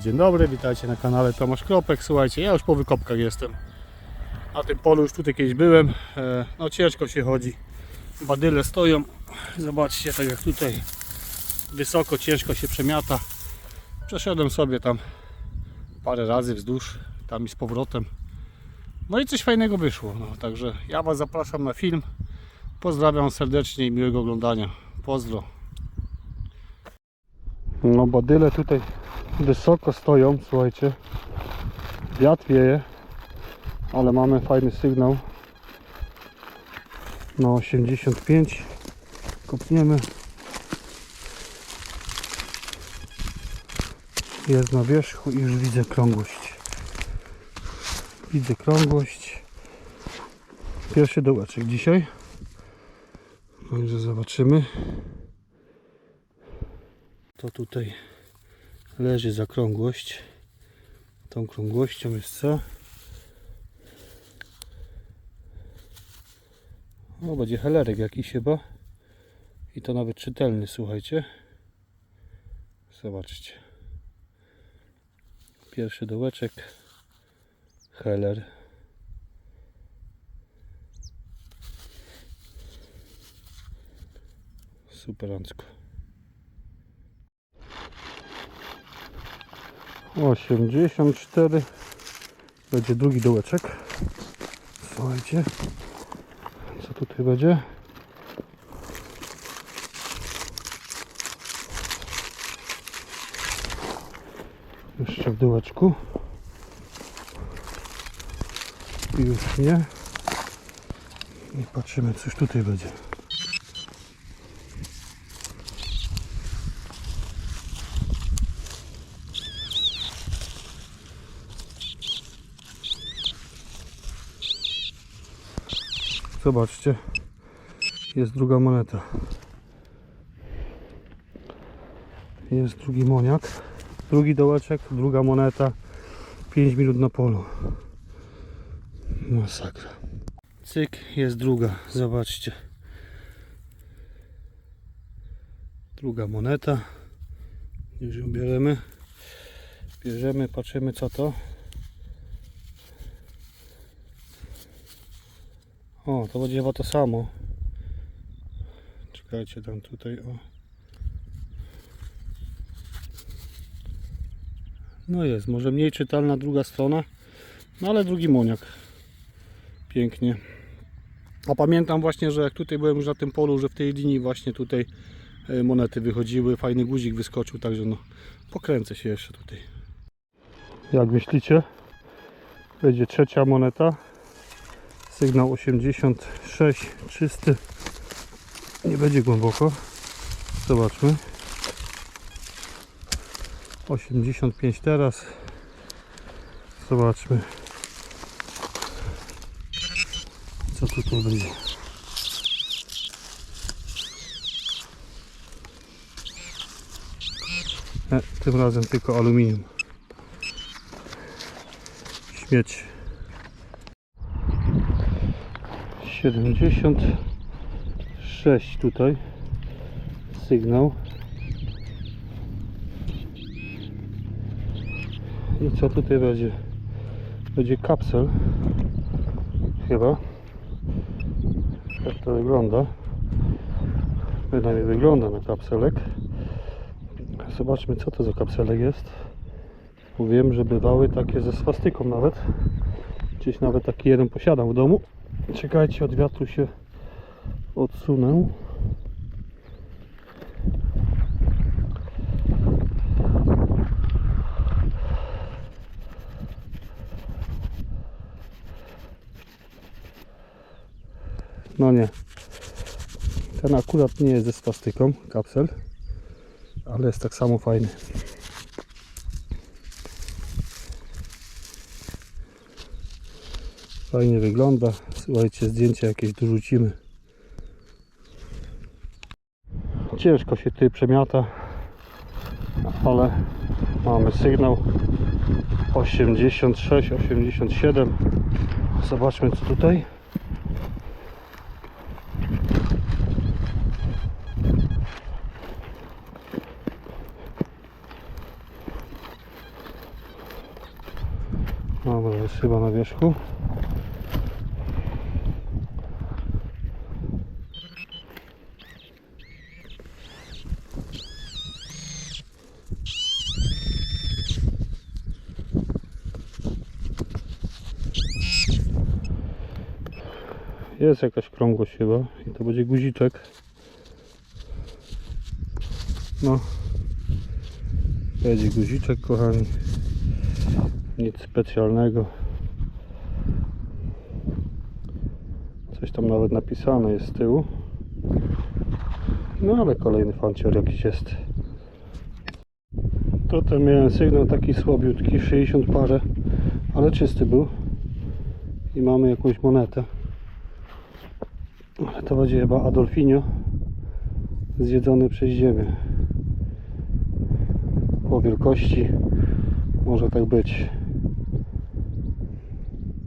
dzień dobry, witajcie na kanale Tomasz Kropek. Słuchajcie, ja już po wykopkach jestem. Na tym polu już tutaj kiedyś byłem. E, No ciężko się chodzi. Badyle stoją. Zobaczcie, tak jak tutaj wysoko, ciężko się przemiata. Przeszedłem sobie tam parę razy wzdłuż, tam i z powrotem. No i coś fajnego wyszło. No, także ja Was zapraszam na film. Pozdrawiam serdecznie i miłego oglądania. Pozdro. No badyle tutaj wysoko stoją, słuchajcie. Wiatr wieje, ale mamy fajny sygnał. Na 85 kopniemy. Jest na wierzchu i już widzę krągłość. Widzę krągłość. Pierwszy dołeczek dzisiaj. Także zobaczymy. To tutaj leży zakrągłość. Tą krągłością jest co? O, będzie helerek jakiś chyba. I to nawet czytelny, słuchajcie. Zobaczcie. Pierwszy dołeczek. Heller. Superancko. 84 będzie drugi dołeczek. Słuchajcie. Co tutaj będzie? Jeszcze w dołeczku. I już nie. I patrzymy coś tutaj będzie Zobaczcie, jest druga moneta. Jest drugi moniak, drugi dołeczek, druga moneta. 5 minut na polu. Masakra. Cyk, jest druga. Zobaczcie. Druga moneta. Już ją bierzemy. Bierzemy, patrzymy co to. O, to będzie chyba to samo. Czekajcie tam tutaj o. No jest, może mniej czytelna druga strona, no ale drugi moniak. Pięknie. A pamiętam właśnie, że jak tutaj byłem już na tym polu, że w tej linii właśnie tutaj e, monety wychodziły, fajny guzik wyskoczył, także no pokręcę się jeszcze tutaj. Jak myślicie? Będzie trzecia moneta. Sygnał 86 czysty. Nie będzie głęboko. Zobaczmy. 85 teraz. Zobaczmy. Co tutaj będzie. E, tym razem tylko aluminium. Śmieć. 76 tutaj. Sygnał. I co tutaj będzie będzie kapsel. Chyba. Jak to wygląda. Bynajmniej wygląda na kapselek. Zobaczmy co to za kapselek jest. Wiem, że bywały takie ze swastyką nawet. Gdzieś nawet taki jeden posiadam w domu Czekajcie, od wiatru się odsunę. No nie. Ten akurat nie jest ze swastyką, kapsel, ale jest tak samo fajny. Fajnie wygląda. Słuchajcie, zdjęcie jakieś dorzucimy. Ciężko się tutaj przemiata, ale mamy sygnał 86, 87. Zobaczmy co tutaj. chyba na wierzchu. Jest jakaś krągłość chyba i to będzie guziczek. No. Będzie guziczek kochani. Nic specjalnego. Coś tam nawet napisane jest z tyłu. No ale kolejny fancior jakiś jest. Tutaj miałem sygnał taki słabiutki, 60 parę, ale czysty był. I mamy jakąś monetę. To będzie chyba Adolfinio zjedzony przez ziemię. Po wielkości może tak być.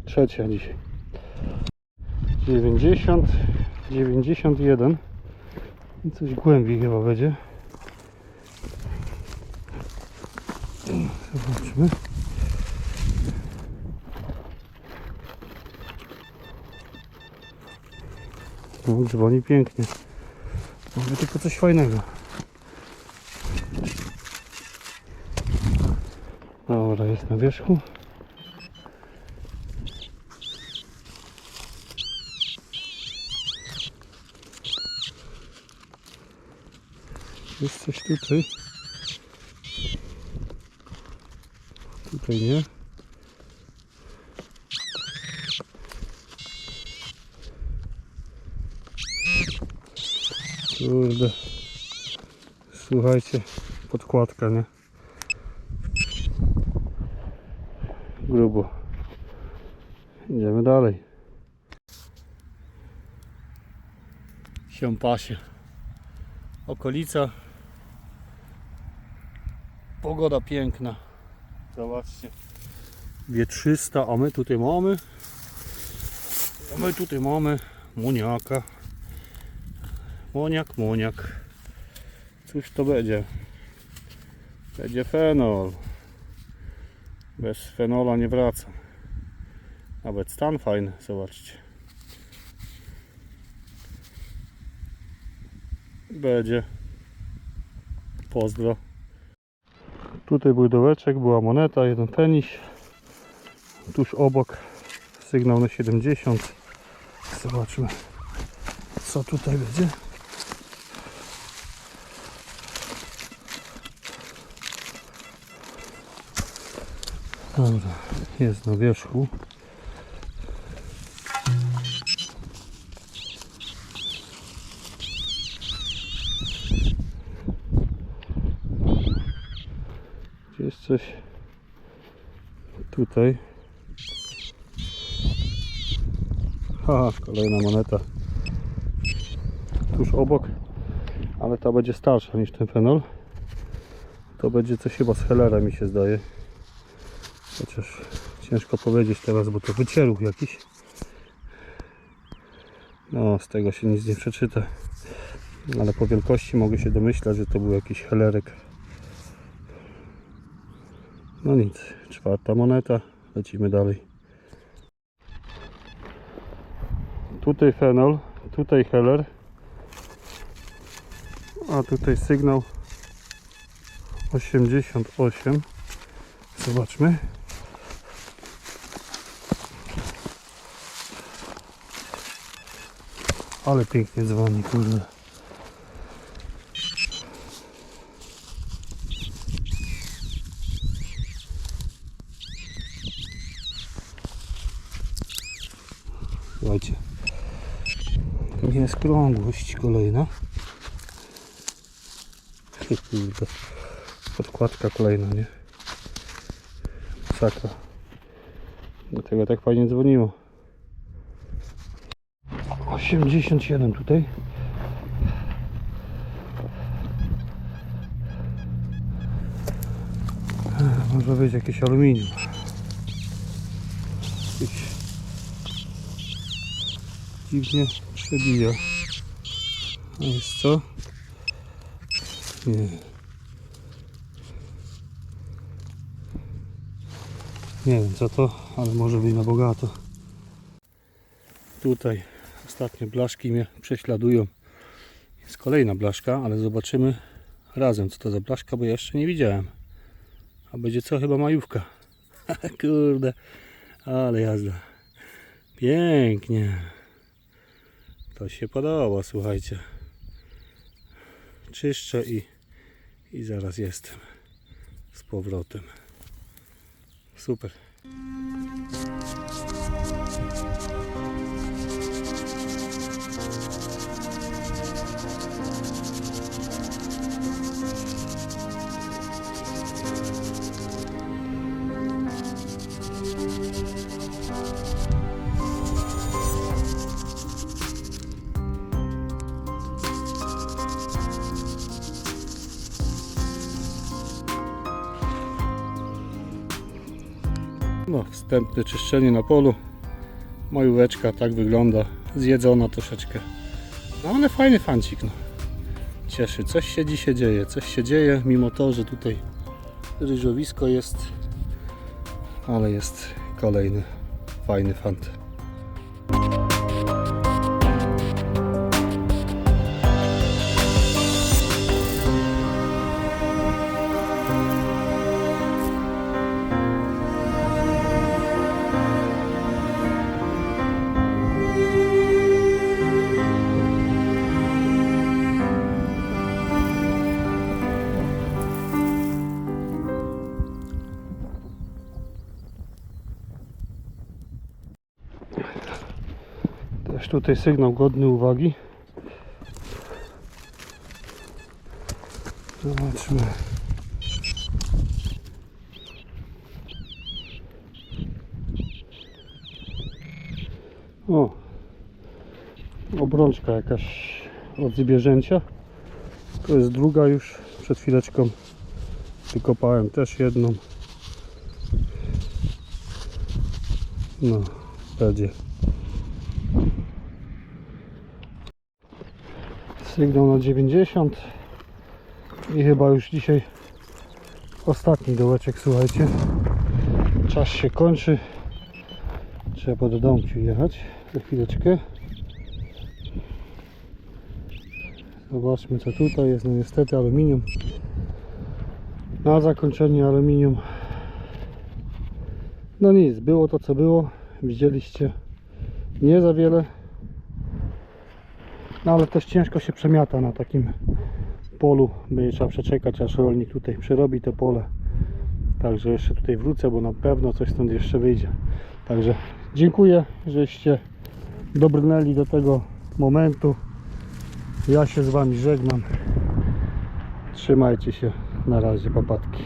Trzecia dzisiaj. 90, 91 i coś głębiej chyba będzie. Zobaczmy. No, dzwoni pięknie. Może tylko coś fajnego. Dobra, jest na wierzchu. Jest coś tutaj. Tutaj nie. Kurde. Słuchajcie, podkładka, nie? Grubo. Idziemy dalej. Siąpasie. Okolica. Pogoda piękna. Zobaczcie. Wietrzysta, a my tutaj mamy. A my tutaj mamy muniaka. Moniak, moniak. Cóż to będzie? Będzie fenol. Bez fenola nie wraca. Nawet stan fajny, zobaczcie. Będzie. Pozdro. Tutaj był dołeczek, była moneta, jeden peniś. Tuż obok sygnał na 70. Zobaczmy co tutaj będzie. Dobra, jest na wierzchu. Jest coś tutaj? Ha, kolejna moneta tuż obok, ale ta będzie starsza niż ten fenol. To będzie coś chyba z mi się zdaje. Chociaż ciężko powiedzieć teraz, bo to wycieruch jakiś. No, z tego się nic nie przeczyta. Ale po wielkości mogę się domyślać, że to był jakiś Hellerek. No nic, czwarta moneta. Lecimy dalej. Tutaj fenol, tutaj Heller. A tutaj sygnał 88. Zobaczmy. Ale pięknie dzwoni, kurde. Słuchajcie. Jest krągłość kolejna. Podkładka kolejna, nie? Sakra. Dlatego tak fajnie dzwoniło. 87 tutaj. E, Może być jakieś aluminium. Dziwnie przebija. A jest co? Nie. Nie wiem co to, ale może być na bogato. Tutaj ostatnie blaszki mnie prześladują. Jest kolejna blaszka, ale zobaczymy razem co to za blaszka, bo ja jeszcze nie widziałem. A będzie co? Chyba majówka. Kurde, ale jazda. Pięknie. To się podoba, słuchajcie. Czyszczę i, i zaraz jestem z powrotem. Super. Wstępne czyszczenie na polu. Majóweczka tak wygląda. Zjedzona troszeczkę. No ale fajny fancik, no. Cieszy. Coś się dzisiaj dzieje. Coś się dzieje, mimo to, że tutaj ryżowisko jest. Ale jest kolejny fajny fant. Tutaj sygnał godny uwagi. Zobaczmy. O, obrączka jakaś od zwierzęcia. To jest druga już. Przed chwileczką wykopałem też jedną. No, będzie. Sygnał na 90 i chyba już dzisiaj ostatni dołeczek, słuchajcie. Czas się kończy. Trzeba do domku jechać. Za chwileczkę. Zobaczmy co tutaj jest. No niestety aluminium. Na zakończenie aluminium. No nic, było to co było. Widzieliście nie za wiele. No ale też ciężko się przemiata na takim polu. Będzie trzeba przeczekać, aż rolnik tutaj przerobi to pole. Także jeszcze tutaj wrócę, bo na pewno coś stąd jeszcze wyjdzie. Także dziękuję, żeście dobrnęli do tego momentu. Ja się z Wami żegnam. Trzymajcie się. Na razie, papatki.